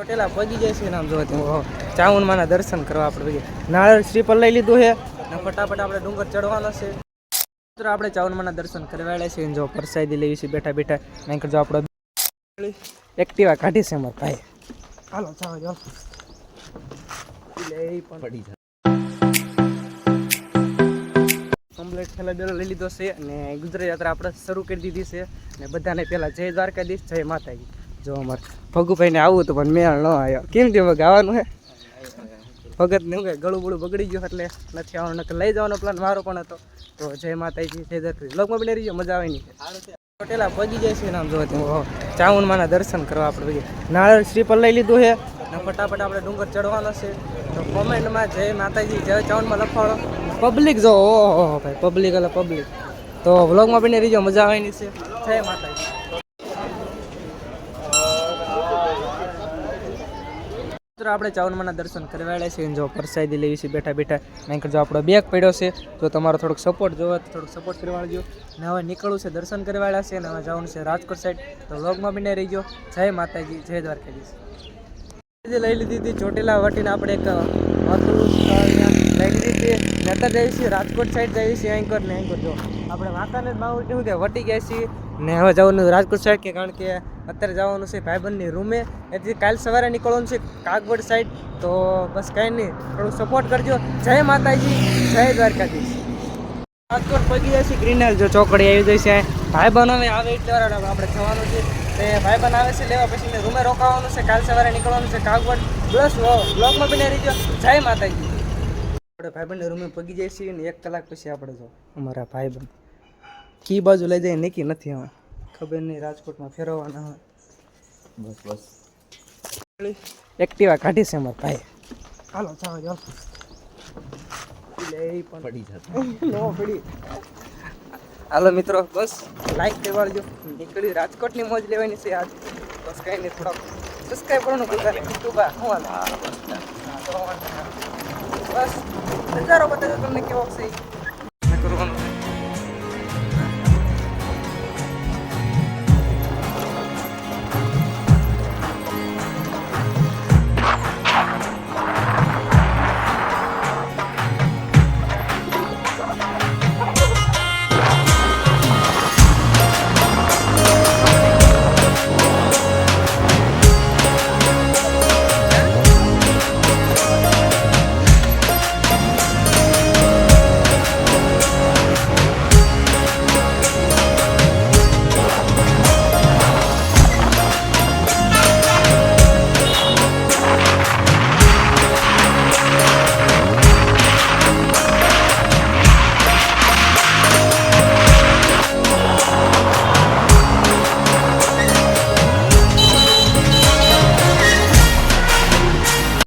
ચોટેલા પગી જાય છે ને જોવા ચાઉનમાના દર્શન કરવા આપણે પગી નાળિયેર શ્રીફળ લઈ લીધું છે. ને ફટાફટ આપણે ડુંગર ચડવાનો છે. મિત્રો આપણે ચાઉનમાના દર્શન કરવા આવ્યા છીએ ને જો પરસાદી લેવી છે બેઠા બેઠા. નહીં જો આપણો એક્ટિવા કાઢી છે અમારા ભાઈ. હાલો ચાલો જાઓ લે એ પડી જાય. કમ્પ્લીટ છેલ્લા બેલો લઈ લીધો છે. અને ગુજરાત યાત્રા આપણે શરૂ કરી દીધી છે. અને બધાને પહેલાં જય દ્વારકાધીશ જય માતાજી. જો અમારે ભગુભાઈને આવું હતું, પણ મેળ ન આવ્યો. કેમ તેમાં ગાવાનું હે? ભગત ને કે ગળું બળું બગડી ગયું એટલે નથી આવવાનું, નકર લઈ જવાનો પ્લાન મારો પણ હતો. તો જય માતાજી, જય દ્વારકાધીશ લોકમાં બની રહીજો મજા આવે નહીં. ચોટેલા પગી જાય છે ને ત્યાં જો ચાઉનમાના દર્શન કરવા આપણે પગી નાળિયેર શ્રીફળ લઈ લીધું છે ને ફટાફટ આપણે ડુંગર ચડવાનો છે. તો કોમેન્ટમાં જય માતાજી, જય ચાઉનમાં લખાડો પબ્લિક જો, ઓહો, ભાઈ પબ્લિક એટલે પબ્લિક તો વ્લોગમાં બની રહીજો મજા આવવાની છે. જય માતાજી. મિત્રો, આપણે ચાવનમાના દર્શન કરવા આવ્યા છીએ જો પ્રસાદી લેવી છે, બેઠા બેઠા. નહીં જો આપણો બેગ પડ્યો છે, જો તમારો થોડોક સપોર્ટ જોવો તો થોડોક સપોર્ટ કરવા આવજો ને હવે નીકળવું છે દર્શન કરવા આવ્યા છે અને હવે જવાનું છે રાજકોટ સાઈડ તો વ્લોગમાં બને રહીજો. જય માતાજી, જય દ્વારકાધીશ. લઈ લીધી હતી ચોટીલા વટીને આપણે એક અહીંયા હતી. ને જઈએ છીએ, રાજકોટ સાઈડ જઈએ છીએ એન્કર ને એન્કર જો આપણે માતાને જ માવું કેવું કે, વટી ગયા છીએ. ને હવે જવાનું રાજકોટ સાઈડ કે, કારણ કે અત્યારે જવાનું છે ભાઈબંધની રૂમે. એથી કાલ સવારે નીકળવાનું છે કાગવડ સાઈડ તો બસ કાંઈ નહીં, થોડું સપોર્ટ કરજો. જય માતાજી, જય દ્વારકાધીશ. રાજકોટ પગી જશે છે ગ્રીનલ જો ચોકડી આવી જઈ છે. ભાઈબંધ હવે આવે એટલે આપણે જવાનું છે. તે ભાઈબંધ આવે છે, લેવા પછી રૂમે રોકાવાનું છે. કાલ સવારે નીકળવાનું છે કાગવડ. બસ બ્લોકમાં રહી રહીજો. જય માતાજી. આપણે ભાઈબંધને રૂમે પગી જાય છીએ ને એક કલાક પછી આપણે જો અમારા ભાઈબંધ. કી બાજુ લઈ જાય નક્કી નથી હવે ખબર નહીં રાજકોટમાં ફેરવવાના હોય. બસ બસ. એક્ટિવા કાઢી છે અમારા ભાઈ. હાલો ચાલો ચાલો લે પણ. પડી જાય નો પડી. હાલો મિત્રો બસ. લાઈક કરવાડજો નીકળી રાજકોટની મોજ લેવાની છે આજ. બસ કાંઈ નહીં થોડોક સબસ્ક્રાઈબ કરવાનું ભૂલતા નહીં. યુટ્યુબ હું હાલે? બસ. નજારો બતાવ્યો તમને કેવો છે.